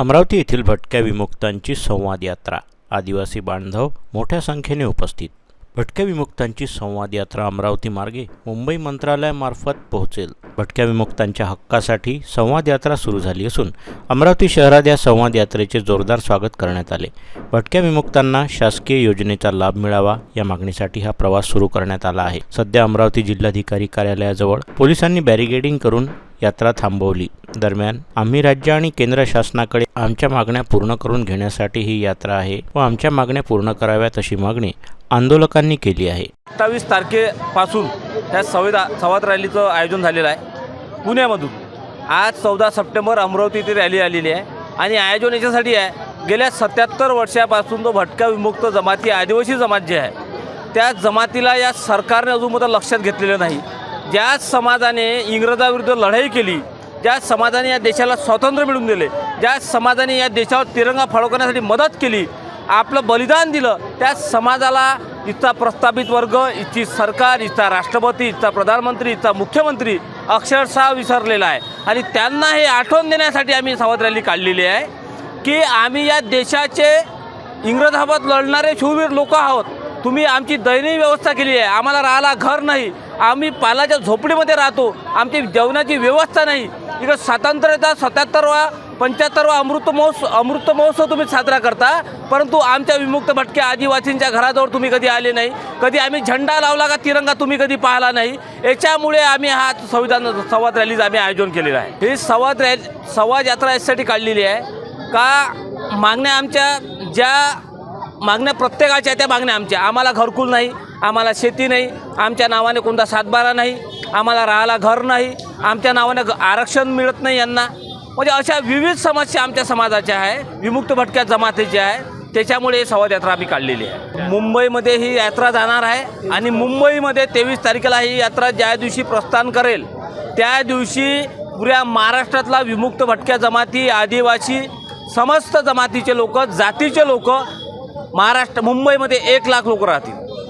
अमरावती येथील भटक्या विमुक्तांची संवाद यात्रा. आदिवासी बांधव मोठ्या संख्येने उपस्थित. भटक्या विमुक्तांची संवाद यात्रा अमरावती मार्गे मुंबई मंत्रालयामार्फत पोहोचेल. भटक्या विमुक्तांच्या हक्कासाठी संवाद यात्रा सुरू झाली असून अमरावती शहरात या संवाद यात्रेचे जोरदार स्वागत करण्यात आले. भटक्या विमुक्तांना शासकीय योजनेचा लाभ मिळावा या मागणीसाठी हा प्रवास सुरू करण्यात आला आहे. सध्या अमरावती जिल्हाधिकारी कार्यालयाजवळ पोलिसांनी बॅरिगेडिंग करून यात्रा थांबवली. दरम्यान आम्ही राज्य आणि केंद्र शासनाकडे आमच्या मागण्या पूर्ण करून घेण्यासाठी ही यात्रा आहे व आमच्या मागण्या पूर्ण कराव्यात अशी मागणी आंदोलकांनी केली आहे. सत्तावीस तारखेपासून त्या संविधा संवाद रॅलीचं आयोजन झालेलं आहे. पुण्यामधून आज चौदा सप्टेंबर अमरावती येथे रॅली आलेली आहे. आणि आयोजन याच्यासाठी आहे गेल्या सत्याहत्तर वर्षापासून तो भटका विमुक्त जमाती आदिवासी जमात जी आहे त्या जमातीला या सरकारने अजून लक्षात घेतलेलं नाही. ज्या समाजाने इंग्रजाविरुद्ध लढाई केली ज्या समाजाने या देशाला स्वातंत्र्य मिळवून दिले ज्या समाजाने या देशावर तिरंगा फडकवण्यासाठी मदत केली आपलं बलिदान दिलं. त्या समाजाला इथचा प्रस्थापित वर्ग इथची सरकार इथचा राष्ट्रपती इथचा प्रधानमंत्री इथचा मुख्यमंत्री अक्षरशः विसरलेला आहे. आणि त्यांना हे आठवण देण्यासाठी आम्ही सावध रॅली काढलेली आहे की आम्ही या देशाचे इंग्रजासोबत लढणारे शूरवीर लोक आहोत. तुम्ही आमची दयनीय व्यवस्था केली आहे. आम्हाला राहायला घर नाही. आम्ही पालाच्या झोपडीमध्ये राहतो. आमची जेवणाची व्यवस्था नाही. इकडं स्वातंत्र्याचा सत्याहत्तरवा पंच्याहत्तरवा अमृत महोत्सव अमृत महोत्सव तुम्ही साजरा करता. परंतु आमच्या विमुक्त भटक्या आदिवासींच्या घराजवळ तुम्ही कधी आले नाही. कधी आम्ही झेंडा लावला का तिरंगा तुम्ही कधी पाहिला नाही. याच्यामुळे आम्ही हा संविधान संवाद रॅलीचं आम्ही आयोजन केलेलं आहे. ही संवाद रॅली संवाद यात्रा यासाठी काढलेली आहे. का मागण्या आमच्या ज्या मागण्या प्रत्येकाच्या त्या मागण्या आमच्या. आम्हाला घरकुल नाही आम्हाला शेती नाही आमच्या नावाने कोणता सातबारा नाही आम्हाला राहायला घर नाही आमच्या नावाने ग- आरक्षण मिळत नाही यांना. म्हणजे अशा विविध समस्या आमच्या समाजाच्या आहे विमुक्त भटक्या जमातीच्या आहे. त्याच्यामुळे ही संवाद यात्रा आम्ही काढलेली आहे. मुंबईमध्ये ही यात्रा जाणार आहे आणि मुंबईमध्ये तेवीस तारखेला ही यात्रा ज्या दिवशी प्रस्थान करेल त्या दिवशी पुऱ्या महाराष्ट्रातला विमुक्त भटक्या जमाती आदिवासी समस्त जमातीचे लोक जातीचे लोक महाराष्ट्र मुंबईमध्ये एक लाख लोक राहतील.